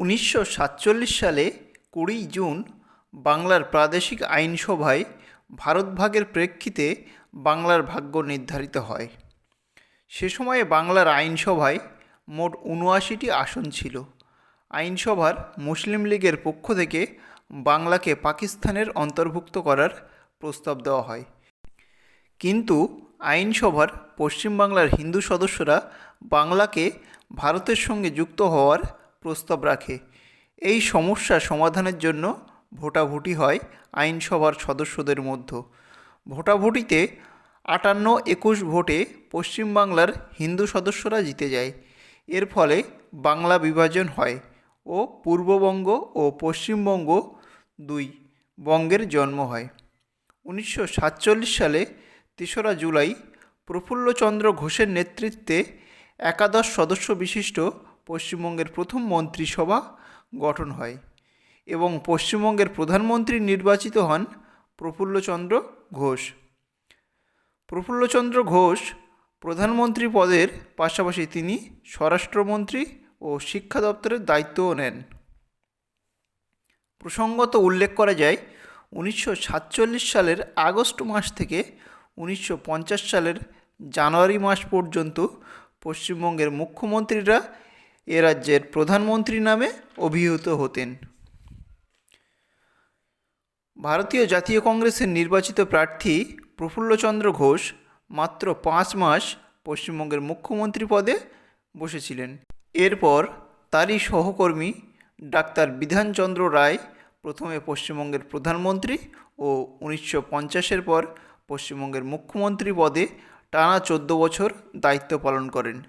উনিশশো সাতচল্লিশ সালে কুড়ি জুন বাংলার প্রাদেশিক আইনসভায় ভারত ভাগের প্রেক্ষিতে বাংলার ভাগ্য নির্ধারিত হয়। সে সময়ে বাংলার আইনসভায় মোট উনআশিটি আসন ছিল। আইনসভার মুসলিম লীগের পক্ষ থেকে বাংলাকে পাকিস্তানের অন্তর্ভুক্ত করার প্রস্তাব দেওয়া হয়। কিন্তু আইনসভার পশ্চিমবাংলার হিন্দু সদস্যরা বাংলাকে ভারতের সঙ্গে যুক্ত হওয়ার প্রস্তাব রাখে। এই সমস্যা সমাধানের জন্য ভোটাভুটি হয় আইনসভার সদস্যদের মধ্যে। ভোটাভুটিতে আটান্ন একুশ ভোটে পশ্চিমবাংলার হিন্দু সদস্যরা জিতে যায়। এর ফলে বাংলা বিভাজন হয় ও পূর্ববঙ্গ ও পশ্চিমবঙ্গ দুই বঙ্গের জন্ম হয়। উনিশশো সাতচল্লিশ সালে তেসরা জুলাই প্রফুল্লচন্দ্র ঘোষের নেতৃত্বে একাদশ সদস্য বিশিষ্ট পশ্চিমবঙ্গের প্রথম মন্ত্রিসভা গঠন হয় এবং পশ্চিমবঙ্গের প্রধানমন্ত্রী নির্বাচিত হন প্রফুল্লচন্দ্র ঘোষ। প্রফুল্লচন্দ্র ঘোষ প্রধানমন্ত্রী পদের পাশাপাশি তিনি স্বরাষ্ট্রমন্ত্রী ও শিক্ষা দপ্তরের দায়িত্বও নেন। প্রসঙ্গত উল্লেখ করা যায়, উনিশশো সাতচল্লিশ সালের আগস্ট মাস থেকে উনিশশো পঞ্চাশ সালের জানুয়ারি মাস পর্যন্ত পশ্চিমবঙ্গের মুখ্যমন্ত্রীরা এ রাজ্যের প্রধানমন্ত্রী নামে অভিহিত হতেন। ভারতীয় জাতীয় কংগ্রেসের নির্বাচিত প্রার্থী প্রফুল্লচন্দ্র ঘোষ মাত্র পাঁচ মাস পশ্চিমবঙ্গের মুখ্যমন্ত্রী পদে বসেছিলেন। এরপর তারই সহকর্মী ডাক্তার বিধানচন্দ্র রায় প্রথমে পশ্চিমবঙ্গের প্রধানমন্ত্রী ও উনিশশো পঞ্চাশের পর পশ্চিমবঙ্গের মুখ্যমন্ত্রী পদে টানা চোদ্দ বছর দায়িত্ব পালন করেন।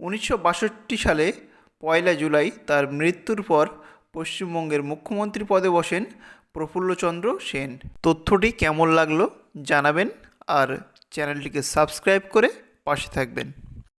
উনিশশো বাষট্টি সালে পয়লা জুলাই তার মৃত্যুর পর পশ্চিমবঙ্গের মুখ্যমন্ত্রী পদে বসেন প্রফুল্লচন্দ্র সেন। তথ্যটি কেমন লাগল জানাবেন আর চ্যানেলটিকে সাবস্ক্রাইব করে পাশে থাকবেন।